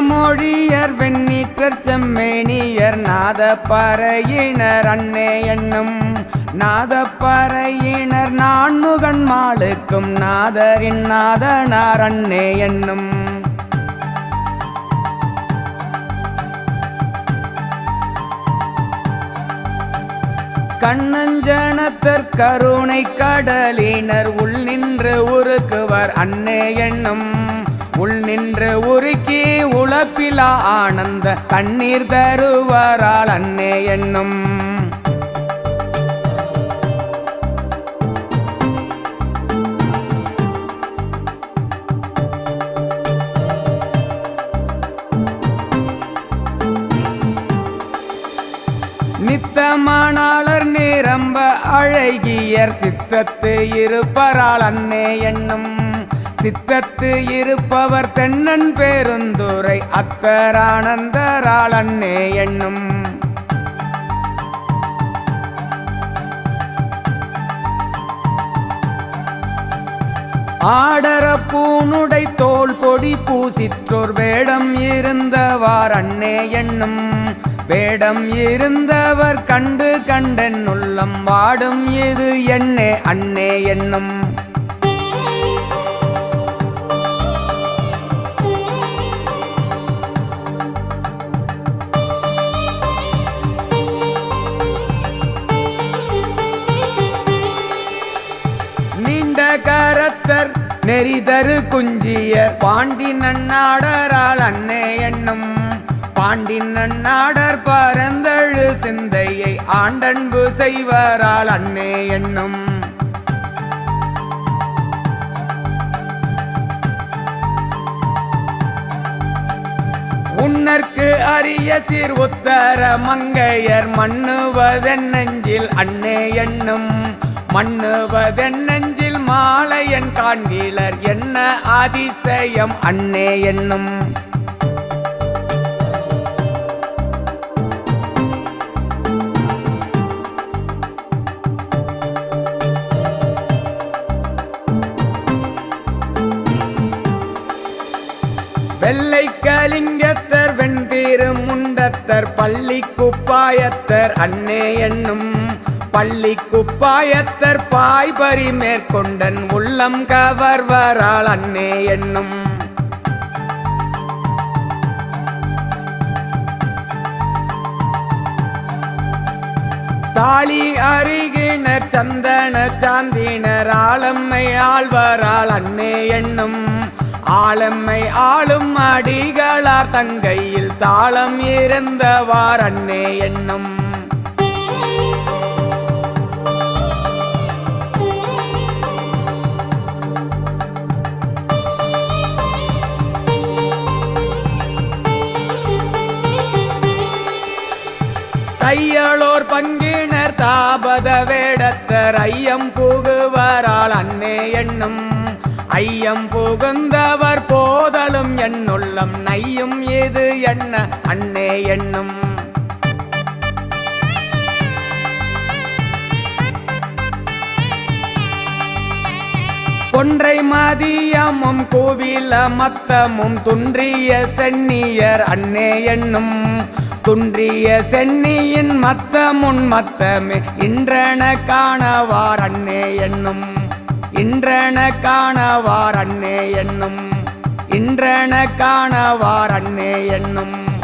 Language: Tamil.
மொழியர் வெண்ணீற்றர் செம்மேனியர் நாத பறையினர் அன்னே என்னும் நாத பறையினர் நான்முகன் மாளுக்கும் நாதரின் நாதனார் அன்னே என்னும். கண்ணஞ்சனத்தர் கருணை கடலினர் உள் நின்று உருக்குவர் அன்னே என்னும். உள் நின்று உருக்கி உழப்பிலா ஆனந்த கண்ணீர் தருவாரால் அன்னே என்னும். நித்தமானாளர் நிரம்ப அழகியர் சித்தத்து இருப்பரால் அன்னே என்னும். சித்தத்து இருப்பவர் தென்னன் பேருந்துரை அத்தரானந்தரால் அன்னே என்னும். ஆடர பூனுடை தோல் பொடி பூசிற்றோர் வேடம் இருந்தவார் அண்ணே என்னும். வேடம் இருந்தவர் கண்டு கண்டன் உள்ளம் வாடும் இது என்னே அண்ணே என்னும். கரத்தர் நெறிதரு குஞ்சியர். பாண்டி நன்னாடரால் அன்னே என்னும். பாண்டி நன்னாடர் பரந்தழு சிந்தையை ஆண்டன்பு செய்வரால் அன்னே என்னும். உன்னற்கு அரிய சீர் உத்தர மங்கையர் மண்ணுவதென் நெஞ்சில் அன்னே எண்ணும் மண்ணுவதென் நெஞ்சில் மாலையன் காண்கிலர் என்ன அதிசயம் அன்னே என்னும். வெள்ளை கலிங்கத்தர் வெண்தீரு முண்டத்தர் பள்ளி குப்பாயத்தர் அன்னே என்னும். பள்ளி குப்பாயத்தர் பாய்பரி மேற்கொண்டன் உள்ளம் கவர்வரால் அன்னே என்னும். தாளி அருகினர் சந்தன சாந்தினர் ஆளம்மை ஆழ்வரால் அன்னே என்னும். ஆளம்மை ஆளும் அடிகளார் தங்கையில் தாளம் இருந்தவார் அன்னே என்னும். தையலோர் பங்கினர் தாபத வேடத்தர் ஐயம் புகுவரால் அன்னே எண்ணும் ஐயம் புகுந்தவர் போதலும் என்னுள்ளம் நையும் இது என்ன அன்னே எண்ணும் கொன்றை மதியமும் கோவில மத்தமும் துன்றிய சென்னியர் அன்னே என்னும் துன்றிய சென்னியின் மத்தமுன் மத்தமே இன்றன காணவார் அண்ணே என்னும். இன்றன காணவார் அண்ணே என்னும். இன்றன காணவார் அண்ணே என்னும்.